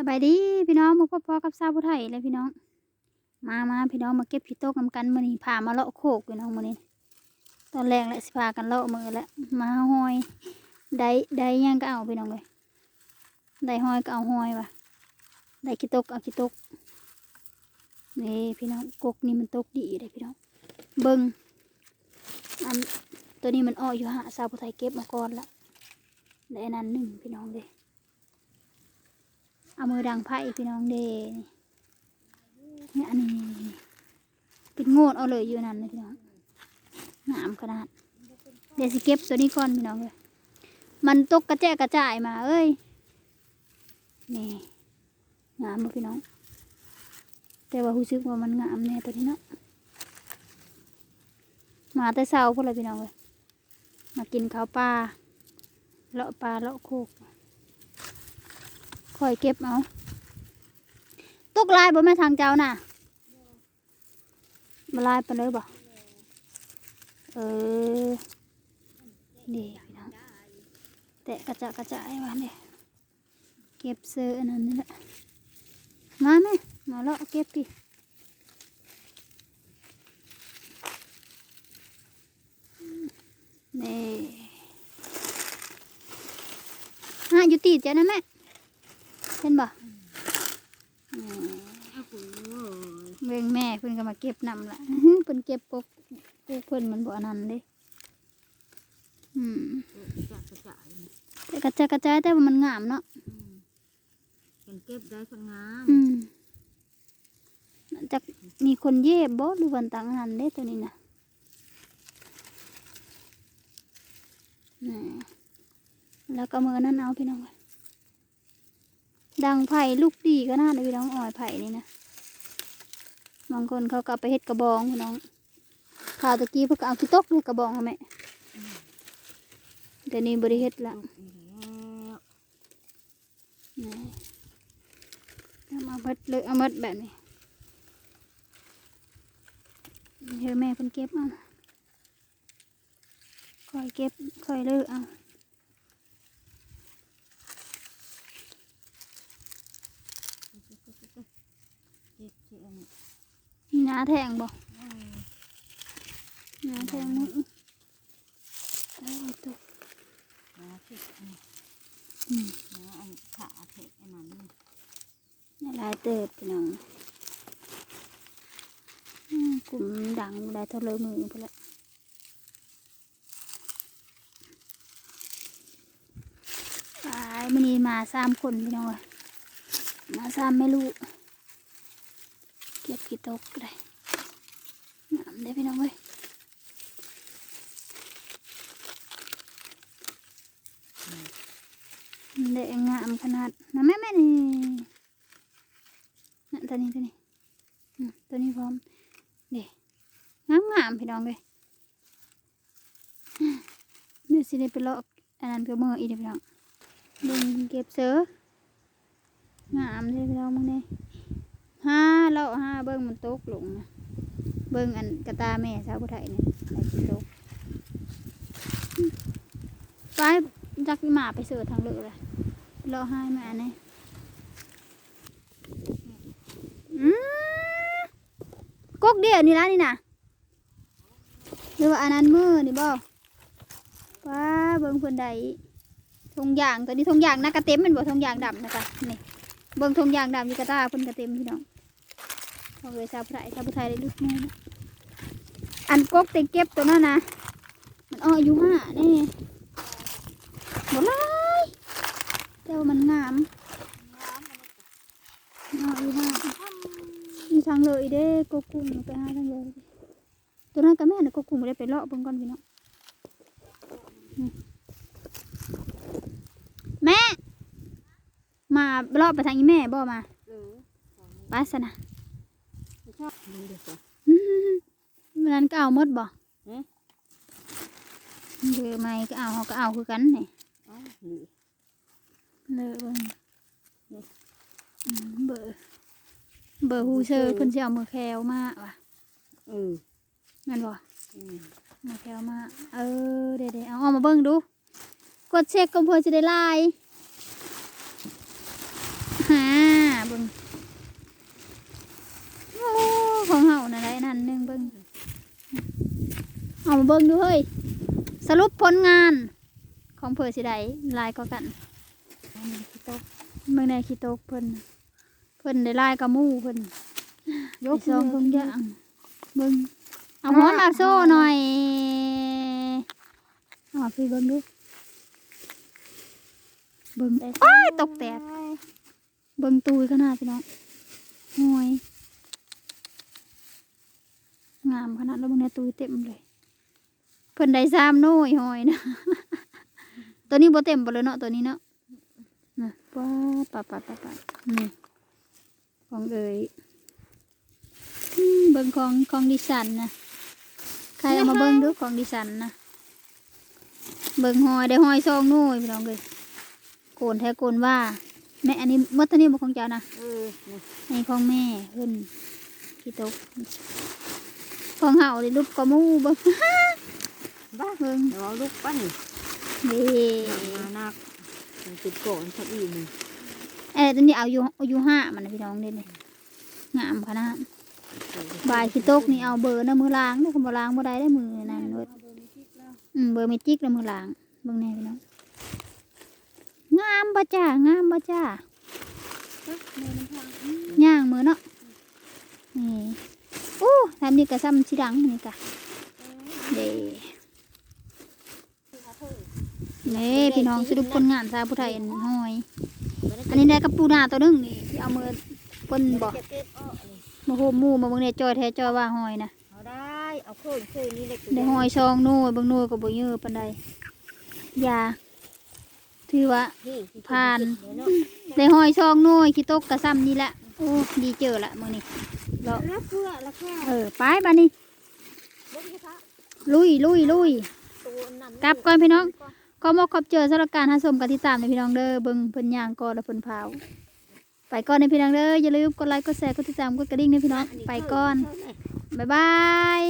สบายดีพี่น้องมาพบพ่อกับสาวผู้ไทยเลยพี่น้อง มามาพี่น้องมาเก็บพี่โต๊ะนำกันมื้อนี้พามาเลาะโคกพี่น้องมื้อนี้ ตอนแรกแหละสิพากันเลาะมือแล้วมาห้อยได้ได้ยังก็เอาพี่น้องเลยได้ห้อยก็เอาห้อยว่ะได้ขี้ตกเอาขี้ตกนี่พี่น้องกกนี่มันตกดีเลยพี่น้องเบิ่งอันตัวนี้มันอ้ออยู่หาสาวผู้ไทยเก็บมาก่อนละได้อันนั้นหนึ่งพี่น้องเลย เอามือดังไพ่พี่น้องเดเนี่ยอันนี้เป็นโง่เอาเลยอยู่นั่นเลยพี่น้องหนามขนาดเดี๋ยวสิเก็บตัวนี้ก่อนพี่น้องเลยมันตกกระแจกระจายมา เอ้ยนี่งามบ่พี่น้อง แต่ว่ารู้สึกว่ามันงามแน่ตัวนี้เนาะมาแต่เช้าพวกเลยพี่น้องเลยมากินข้าวปลาเลาะปลาเลาะโคก คอยเก็บเอาตุกลายบ่แม่ทางเจ้าน่ะมาลายไปเลยบ่เออนี่น้องแตะกระจะกระจายมาเนี่ยเก็บเสื้อนนั้นนี่แหละมาแม่มาเลาะเก็บดินี่ฮะอยู่ตีดเจ้านะแม่ เห็นบ่อืมเบิ่งแม่เพิ่นก็มาเก็บนำละเพิ่นเก็บกกกกเพิ่นมันบ่อันนั้นเด้อืมจะกระจายแต่กระจายกระจายแต่ว่ามันงามเนาะเป็นเก็บได้คนงามอืมจะมีคนเย็บบ่หรือวันต่างหันเด้ตัวนี้น่ะนี่แล้วก็มือนั่นเอาพี่น้อง ดังไผ่ลูกดีก็น่าเลยพี่น้องอ่อยไผ่นี่นะบางคนเขาก็เอาไปเฮ็ดกระบองพี่น้องข่าวตะกี้เพิ่นก็เอาขี้ตกเลยกระบองเอาแม่เดี๋ยวนี้บริเฮ็ดละลูกอีแล้วนี่เอามาเบิดเลยเอาเบิดแบบนี้เดี๋ยวแม่เพิ่นเก็บเอาคอยเก็บคอยเลือกเอา เจ็บเจ็บอันนี้มีน้าแทงบ่เออน้าแทงมือเอาไว้ตกมาเจ็บอันนี้อืมเนื้ออันขาเทะอันนั้นนี่นี่ลายเติบพี่น้องอืมกลุ่มดังได้เท่าเลยมือไปละไปมันนี้มาสามคนพี่น้องเอ้ยมาสามไม่รู้เกี่ตกเลยงามได้พี่น้องเอ้ยเด็กงามขนาดนะแม่แม่นี่น่ะตัวนี้ตัวนี้ตัวนี้พร้อมเด็งามงามพี่น้องเลยเดี๋ยวสิได้ไปเลาะอันนั้นก็มืออีกเด้อพี่น้องเบิ่งเก็บเสืองามเลยพี่น้องมึงเนี่ย เลาะห้าเบิ่งมันตกลงนะเบิ่งอันกระตาแม่สาวผู้ไทยเนี่ยไอ้ที่ตกไปจักหมาไปเสือทางเลือกเลยเลาะให้มาเนี่ยอืมกกเดียวนี่ละนี่นะหรือว่าอันนั้นมือนี่บ่ว้าเบิ่งเพิ่นใดทงยางตัวนี้ทงยางนะกระเต็มเป็นบ่ทงยางดำนะคะนี่เบิ่งทงยางดำยู่กระตาเพิ่นกระเต็มพี่น้อง เอาเลยชาวไทยชาวไทยได้ลูกแม่นะอันกกเต็งเก็บตัวนั้นนะมันอ้ออยู่ห้านี่บ่ไรแต่ว่ามันงามอ้ออยู่ห้ามีทางเลยเด้กกกุ้งไปหาทางเลยตัวนั้นก็แม่น่ะกกกุ้งบ่ได้ไปเลาะเบิ่งก่อนพี่น้องอืมแม่ มาเลาะไปทางอีแม่บ่มาเออไปซะนะชอบ ดูเด็กเหรออื้อหือวันนั้นก็เอาหมดบ่เอ๊ะเดือไม่ก็เอาเขาก็เอาคือกันนี่เอ้าหรือเลยเบิ่งอืมเบอร์เบอร์ฮูเซอร์เพิ่นสิเอามือแควมาว่ะเออแม่นบ่อืมมาแถวมาเออเดี๋ยวๆเอาออกมาเบิ่งดู กดเช็คก็เพื่อจะได้ไลายหา เบิ่งโอ้ ของเฮานั่นแหละนั่นหนึงเบิ่งเอามาเบิ่งดูเฮ้ยสรุปผลงานของเพิ่นสิได้หลายกว่ากันอันนี้คือโต๊ะเบิ่งได้ขี้ตกเพิ่นน่ะเพิ่นได้หลายกว่าหมู่เพิ่นยยกกซองมืเบิ่งอเยอะเบิ่งเอาหัวมาโซ่หน่อยเอามาพี่เบิ่งดูเบิ่งอ้ายตกแตกเบิ่งตูยขนาดพี่น้องหอย งามขนาดแล้วเบิ่งในตูยเต็มเลยเพิ่นได้ซ้ำโน่ยหอยนะ ตัวนี้บ่เต็มบ่เลยเนาะตัวนี้เนาะนะป้าปะปะปะปะนี่ของเอ๋ยอืมเบิ่งของของดิฉันนะใครเอามาเบิ่งดูของดิฉันนะเบิ่งหอยได้หอยซองโน่ยพี่น้องเลยโกนแท้โกนว่าแม่อันนี้เมื่อตอนนี้บ่ของเจ้านะเออนี่อันนี้ของแม่เพิ่นขี้ตก ของเฮาได้รูปกระมูบิ่บ้าเบิ่งเดี๋ยวลูกปั้นนี่มานักติดโกนสักอีกหนึ่งเอ้ยตอนนี้เอาอยู่เอายู่ห้ามันนะพี่น้องเด้นี่งามขนาดบายขี้ตกนี่เอาเบอร์นะมือล้างเด้อคำบ่ล้างบ่ได้ได้มือนั่นเบิดอืมเบอร์เมจิกแล้วมือล้างเบิ่งแน่พี่น้องงามบ่จ้างามบ่จ้าย่างมือเนาะนี่ อู้ทำนี่ก็ซ้ำสิดังนี่กะเด้นี่พี่น้องสรุปผลงานซาผู้ไทยอันห้อย อันนี้ได้กับปูนาตัวหนึงนี่ที่เอามือปนบ่จะเก็บอ้อนี่มาโฮมหมู่มาเบิ่งเนี่ยจอยแท้จอยว่าห้อยนะเอาได้เอาโค่นโค่นนี่เล็กได้ห้อยซองนู่นเบิ่งนู่นก็บ่เยอะปานใดยาถือว่าที่ที่ผ่านเดี๋ยวเนาะได้ห้อยซองนู่นขี้ตกกระซ้ำนี่แหละ โอ้ดีเจอละมื้อนี้เลาะแล้วเพื่อแล้วแค่เออไปบัดนี้บนกระทะลุยลุยลุยตัวนำกลับก่อนพี่น้องก็มอกขอบเจอสำหรับการหาชมกับที่ตามในพี่น้องเด้อเบิ่งเพิ่นย่างก่อนแล้วเพิ่นเผาไปก่อนในพี่น้องเด้ออย่าลืมกดไลค์กดแชร์กดติดตามกดกระดิ่งในพี่น้องไปก่อนบ๊ายบาย